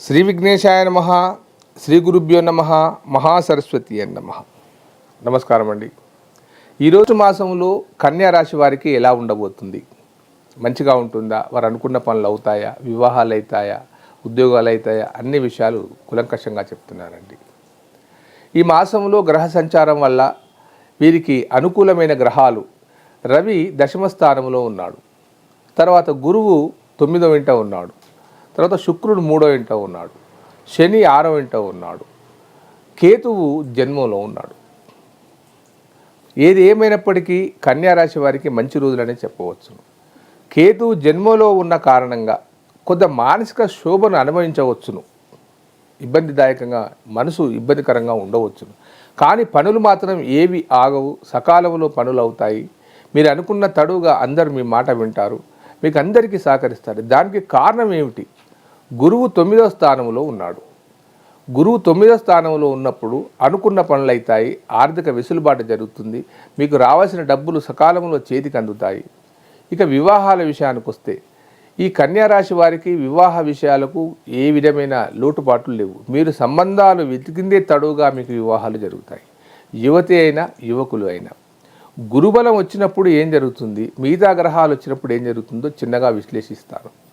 శ్రీ విఘ్నేశాయ నమ శ్రీ గురుభ్యో నమ మహాసరస్వతి అని నమ. నమస్కారం అండి. ఈరోజు మాసంలో కన్యా రాశి వారికి ఎలా ఉండబోతుంది? మంచిగా ఉంటుందా? వారు అనుకున్న పనులు అవుతాయా? వివాహాలు అవుతాయా? ఉద్యోగాలు అవుతాయా? అన్ని విషయాలు కులంకషంగా చెప్తున్నారండి. ఈ మాసంలో గ్రహ సంచారం వల్ల వీరికి అనుకూలమైన గ్రహాలు రవి దశమ స్థానంలో ఉన్నాడు. తర్వాత గురువు తొమ్మిదో ఇంట ఉన్నాడు. తర్వాత శుక్రుడు మూడో ఇంట ఉన్నాడు. శని ఆరో ఇంట ఉన్నాడు. కేతువు జన్మంలో ఉన్నాడు. ఏది ఏమైనప్పటికీ కన్యారాశి వారికి మంచి రోజులనే చెప్పవచ్చు కేతువు జన్మలో ఉన్న కారణంగా కొంత మానసిక శోభను అనుభవించవచ్చును. ఇబ్బందిదాయకంగా మనసు ఇబ్బందికరంగా ఉండవచ్చును. కానీ పనులు మాత్రం ఏవి ఆగవు. సకాలంలో పనులు అవుతాయి. మీరు అనుకున్న తడుగా అందరు మీ మాట వింటారు. మీకు అందరికీ సహకరిస్తారు. దానికి కారణం ఏమిటి? గురువు తొమ్మిదో స్థానంలో ఉన్నాడు. గురువు తొమ్మిదో స్థానంలో ఉన్నప్పుడు అనుకున్న పనులు అవుతాయి ఆర్థిక వెసులుబాటు జరుగుతుంది మీకు రావాల్సిన డబ్బులు సకాలంలో చేతికి అందుతాయి ఇక వివాహాల విషయానికి వస్తే ఈ కన్యారాశి వారికి వివాహ విషయాలకు ఏ విధమైన లోటుపాట్లు లేవు. మీరు సంబంధాలు వెతికిందే తడువుగా మీకు వివాహాలు జరుగుతాయి. యువతి అయినా యువకులు అయినా. గురుబలం వచ్చినప్పుడు ఏం జరుగుతుంది? మిగతా గ్రహాలు వచ్చినప్పుడు ఏం జరుగుతుందో చిన్నగా విశ్లేషిస్తారు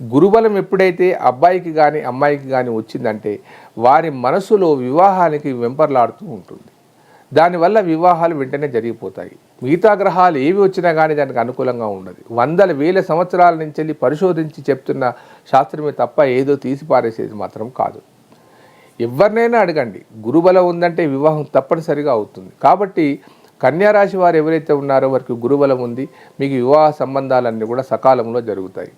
గురుబలం ఎప్పుడైతే అబ్బాయికి కానీ అమ్మాయికి కానీ వచ్చిందంటే వారి మనసులో వివాహానికి వెంపర్లాడుతూ ఉంటుంది. దానివల్ల వివాహాలు వెంటనే జరిగిపోతాయి. మిగతా గ్రహాలు ఏవి వచ్చినా కానీ దానికి అనుకూలంగా ఉండదు. వందల వేల సంవత్సరాల నుంచి వెళ్ళి పరిశోధించి చెప్తున్న శాస్త్రమే తప్ప ఏదో తీసిపారేసేది మాత్రం కాదు. ఎవరినైనా అడగండి. గురుబలం ఉందంటే వివాహం తప్పనిసరిగా అవుతుంది. కాబట్టి కన్యారాశి వారు ఎవరైతే ఉన్నారో వారికి గురుబలం ఉంది. మీకు వివాహ సంబంధాలన్నీ కూడా సకాలంలో జరుగుతాయి.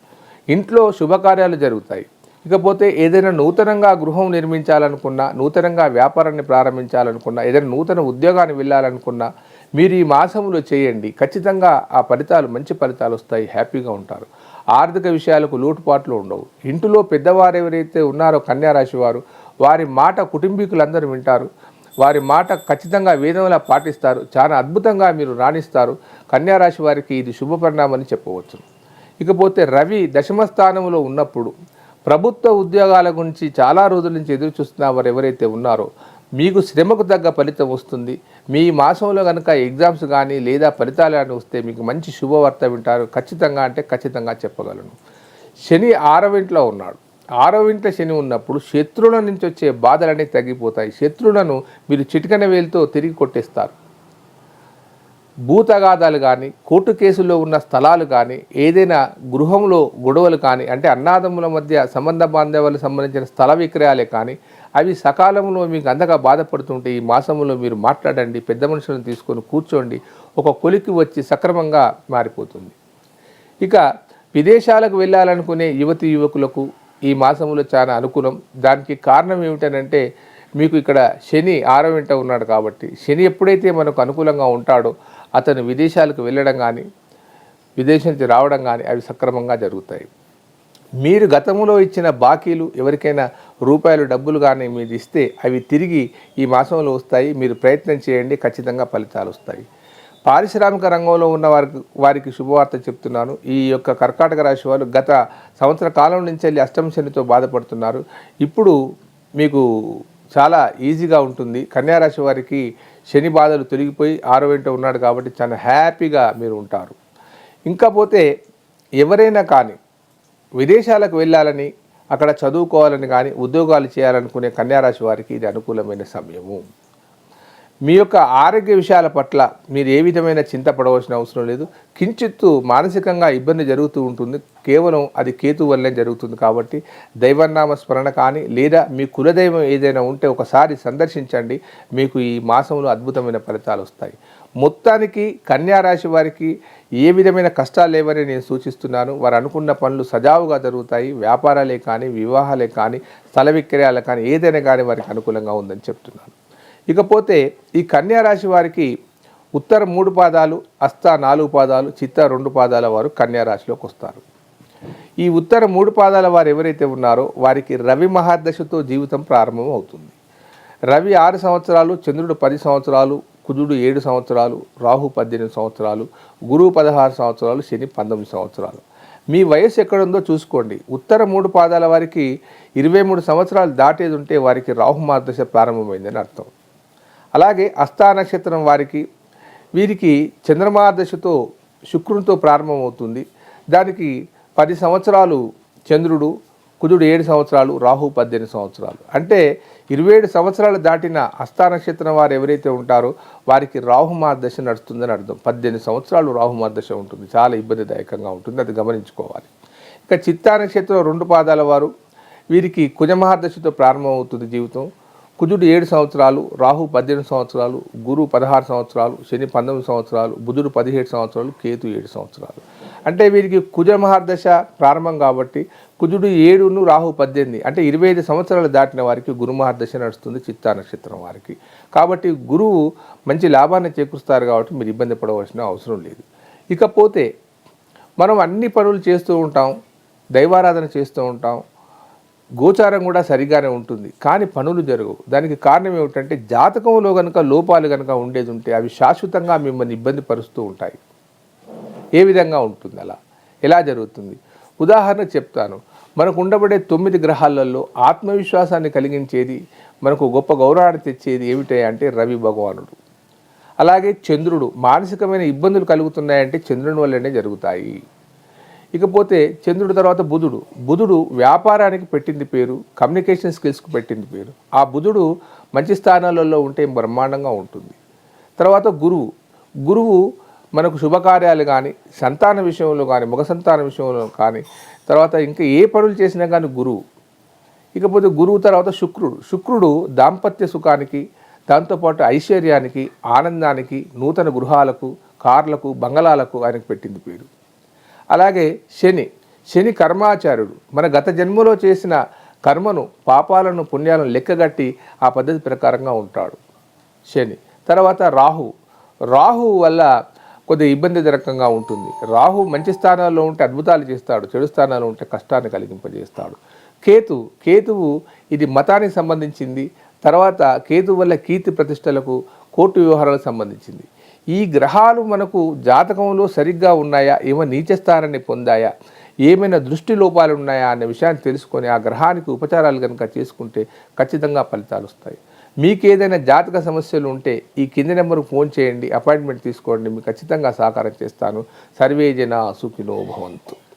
ఇంట్లో శుభకార్యాలు జరుగుతాయి. ఇకపోతే ఏదైనా నూతనంగా గృహం నిర్మించాలనుకున్నా నూతనంగా వ్యాపారాన్ని ప్రారంభించాలనుకున్నా ఏదైనా నూతన ఉద్యోగాన్ని వెళ్ళాలనుకున్నా మీరు ఈ మాసంలో చేయండి. ఖచ్చితంగా ఆ ఫలితాలు మంచి ఫలితాలు వస్తాయి. హ్యాపీగా ఉంటారు. ఆర్థిక విషయాలకు లోటుపాట్లు ఉండవు. ఇంటిలో పెద్దవారు ఎవరైతే ఉన్నారో కన్యారాశి వారు వారి మాట కుటుంబీకులందరూ వింటారు. వారి మాట ఖచ్చితంగా వేదంలా పాటిస్తారు. చాలా అద్భుతంగా మీరు రాణిస్తారు. కన్యారాశి వారికి ఇది శుభ పరిణామని చెప్పవచ్చు. ఇకపోతే రవి దశమ స్థానంలో ఉన్నప్పుడు ప్రభుత్వ ఉద్యోగాల గురించి చాలా రోజుల నుంచి ఎదురు చూస్తున్న వారు ఎవరైతే ఉన్నారో మీకు శ్రమకు తగ్గ ఫలితం వస్తుంది. మీ మాసంలో కనుక ఎగ్జామ్స్ కానీ లేదా ఫలితాలు కానీ వస్తే మీకు మంచి శుభవార్త వింటారు. ఖచ్చితంగా అంటే ఖచ్చితంగా చెప్పగలను. శని ఆరవింట్లో ఉన్నాడు. ఆరవింట శని ఉన్నప్పుడు శత్రువుల నుంచి వచ్చే బాధలన్నీ తగ్గిపోతాయి. శత్రువులను మీరు చిటికన వేలుతో తిరిగి కొట్టేస్తారు. భూతగాదాలు కానీ కోర్టు కేసుల్లో ఉన్న స్థలాలు కానీ ఏదైనా గృహంలో గొడవలు కానీ అంటే అన్నాదముల మధ్య సంబంధ బాంధవ్యాలకు సంబంధించిన స్థల విక్రయాలే కానీ అవి సకాలంలో మీకు అందగా బాధపడుతుంటే ఈ మాసంలో మీరు మాట్లాడండి పెద్ద మనుషులను తీసుకొని కూర్చోండి ఒక కొలికి వచ్చి సక్రమంగా మారిపోతుంది. ఇక విదేశాలకు వెళ్ళాలనుకునే యువతి యువకులకు ఈ మాసంలో చాలా అనుకూలం. దానికి కారణం ఏమిటనంటే మీకు ఇక్కడ శని ఆరో వెంట ఉన్నాడు కాబట్టి శని ఎప్పుడైతే మనకు అనుకూలంగా ఉంటాడో అతను విదేశాలకు వెళ్ళడం కానీ విదేశం నుంచి రావడం కానీ అవి సక్రమంగా జరుగుతాయి. మీరు గతంలో ఇచ్చిన బాకీలు ఎవరికైనా రూపాయలు డబ్బులు కానీ మీరు ఇస్తే అవి తిరిగి ఈ మాసంలో వస్తాయి. మీరు ప్రయత్నం చేయండి ఖచ్చితంగా ఫలితాలు వస్తాయి. పారిశ్రామిక రంగంలో ఉన్న వారికి వారికి శుభవార్త చెప్తున్నాను. ఈ యొక్క కర్కాటక రాశి వారు గత సంవత్సర కాలం నుంచి వెళ్ళి అష్టమ శనితో బాధపడుతున్నారు. ఇప్పుడు మీకు చాలా ఈజీగా ఉంటుంది. కన్యారాశి వారికి శని బాధలు తొలగిపోయి ఆరో వెంట ఉన్నాడు కాబట్టి చాలా హ్యాపీగా మీరు ఉంటారు. ఇంకా పోతే ఎవరైనా కానీ విదేశాలకు వెళ్ళాలని అక్కడ చదువుకోవాలని కానీ ఉద్యోగాలు చేయాలనుకునే కన్యారాశి వారికి ఇది అనుకూలమైన సమయము. మీ యొక్క ఆరోగ్య విషయాల పట్ల మీరు ఏ విధమైన చింత పడవలసిన అవసరం లేదు. కించిత్తు మానసికంగా ఇబ్బంది జరుగుతూ ఉంటుంది. కేవలం అది కేతు వల్లే జరుగుతుంది కాబట్టి దైవనామ స్మరణ కానీ లేదా మీ కులదైవం ఏదైనా ఉంటే ఒకసారి సందర్శించండి. మీకు ఈ మాసంలో అద్భుతమైన ఫలితాలు వస్తాయి. మొత్తానికి కన్యా రాశి వారికి ఏ విధమైన కష్టాలు లేవని నేను సూచిస్తున్నాను. వారు అనుకున్న పనులు సజావుగా జరుగుతాయి. వ్యాపారాలే కానీ వివాహాలే కానీ స్థల విక్రయాలే కానీ ఏదైనా కానీ వారికి అనుకూలంగా ఉందని చెప్తున్నాను. ఇకపోతే ఈ కన్యారాశి వారికి ఉత్తర మూడు పాదాలు అస్త నాలుగు పాదాలు చిత్త రెండు పాదాల వారు కన్యారాశిలోకి వస్తారు. ఈ ఉత్తర మూడు పాదాల వారు ఎవరైతే ఉన్నారో వారికి రవి మహాదశతో జీవితం ప్రారంభం అవుతుంది. రవి ఆరు సంవత్సరాలు చంద్రుడు పది సంవత్సరాలు కుజుడు ఏడు సంవత్సరాలు రాహు పద్దెనిమిది సంవత్సరాలు గురువు పదహారు సంవత్సరాలు శని పంతొమ్మిది సంవత్సరాలు. మీ వయసు ఎక్కడుందో చూసుకోండి. ఉత్తర మూడు పాదాల వారికి ఇరవై మూడు సంవత్సరాలు దాటేది ఉంటే వారికి రాహు మార్గదశ ప్రారంభమైందని అర్థం. అలాగే అస్థా నక్షత్రం వారికి వీరికి చంద్రమాదశతో శుక్రునితో ప్రారంభమవుతుంది. దానికి పది సంవత్సరాలు చంద్రుడు కుజుడు ఏడు సంవత్సరాలు రాహు పద్దెనిమిది సంవత్సరాలు. అంటే ఇరవై ఏడు సంవత్సరాలు దాటిన హస్తా నక్షత్రం వారు ఎవరైతే ఉంటారో వారికి రాహు మార్గదశ నడుస్తుందని అర్థం. పద్దెనిమిది సంవత్సరాలు రాహు మార్గదశ ఉంటుంది. చాలా ఇబ్బందిదాయకంగా ఉంటుంది. అది గమనించుకోవాలి. ఇక చిత్తా నక్షత్రం రెండు పాదాల వారు వీరికి కుజమహార్దశతో ప్రారంభమవుతుంది జీవితం. కుజుడు ఏడు సంవత్సరాలు రాహు పద్దెనిమిది సంవత్సరాలు గురు పదహారు సంవత్సరాలు శని పంతొమ్మిది సంవత్సరాలు బుధుడు పదిహేడు సంవత్సరాలు కేతు ఏడు సంవత్సరాలు. అంటే వీరికి కుజ మహాదశ ప్రారంభం కాబట్టి కుజుడు ఏడును రాహు పద్దెనిమిది అంటే ఇరవై ఐదు సంవత్సరాలు దాటిన వారికి గురు మహాదశ నడుస్తుంది చిత్తా నక్షత్రం వారికి. కాబట్టి గురువు మంచి లాభాన్ని చేకూరుస్తారు కాబట్టి మీరు ఇబ్బంది పడవలసిన అవసరం లేదు. ఇకపోతే మనం అన్ని పనులు చేస్తూ ఉంటాం దైవారాధన చేస్తూ ఉంటాం గోచారం కూడా సరిగానే ఉంటుంది. కానీ పనులు జరగవు. దానికి కారణం ఏమిటంటే జాతకంలో కనుక లోపాలు కనుక ఉండేది ఉంటే అవి శాశ్వతంగా మిమ్మల్ని ఇబ్బంది పరుస్తూ ఉంటాయి. ఏ విధంగా ఉంటుంది అలా? ఎలా జరుగుతుంది? ఉదాహరణ చెప్తాను. మనకు ఉండబడే తొమ్మిది గ్రహాలలో ఆత్మవిశ్వాసాన్ని కలిగించేది మనకు గొప్ప గౌరవాన్ని తెచ్చేది ఏమిటి అంటే రవి భగవానుడు. అలాగే చంద్రుడు మానసికమైన ఇబ్బందులు కలుగుతున్నాయంటే చంద్రుని వల్లనే జరుగుతాయి. ఇకపోతే చంద్రుడి తర్వాత బుధుడు. బుధుడు వ్యాపారానికి పెట్టింది పేరు కమ్యూనికేషన్ స్కిల్స్కి పెట్టింది పేరు. ఆ బుధుడు మంచి స్థానాలలో ఉంటే బ్రహ్మాండంగా ఉంటుంది. తర్వాత గురువు. గురువు మనకు శుభకార్యాలు కానీ సంతాన విషయంలో కానీ ముఖ సంతాన విషయంలో కానీ తర్వాత ఇంకా ఏ పనులు చేసినా కానీ గురువు. ఇకపోతే గురువు తర్వాత శుక్రుడు. శుక్రుడు దాంపత్య సుఖానికి దాంతోపాటు ఐశ్వర్యానికి ఆనందానికి నూతన గృహాలకు కార్లకు బంగళాలకు ఆయనకు పెట్టింది పేరు. అలాగే శని. శని కర్మాచార్యుడు మన గత జన్మలో చేసిన కర్మను పాపాలను పుణ్యాలను లెక్కగట్టి ఆ పద్ధతి ప్రకారంగా ఉంటాడు శని. తర్వాత రాహు. రాహు వల్ల కొద్దిగా ఇబ్బందికరంగా ఉంటుంది. రాహు మంచి స్థానాల్లో ఉంటే అద్భుతాలు చేస్తాడు చెడు స్థానాల్లో ఉంటే కష్టాన్ని కలిగింపజేస్తాడు. కేతు. కేతువు ఇది మతానికి సంబంధించింది. తర్వాత కేతు వల్ల కీర్తి ప్రతిష్టలకు కోర్టు వ్యవహారాలకు సంబంధించింది. ఈ గ్రహాలు మనకు జాతకంలో సరిగ్గా ఉన్నాయా? ఏమైనా నీచస్థానాన్ని పొందాయా? ఏమైనా దృష్టి లోపాలు ఉన్నాయా అనే విషయాన్ని తెలుసుకొని ఆ గ్రహానికి ఉపచారాలు కనుక చేసుకుంటే ఖచ్చితంగా ఫలితాలు వస్తాయి. మీకు ఏదైనా జాతక సమస్యలు ఉంటే ఈ కింది నెంబర్కు ఫోన్ చేయండి అపాయింట్మెంట్ తీసుకోండి మీకు ఖచ్చితంగా సహకారం చేస్తాను. సర్వేజన సుఖినో భవంతు.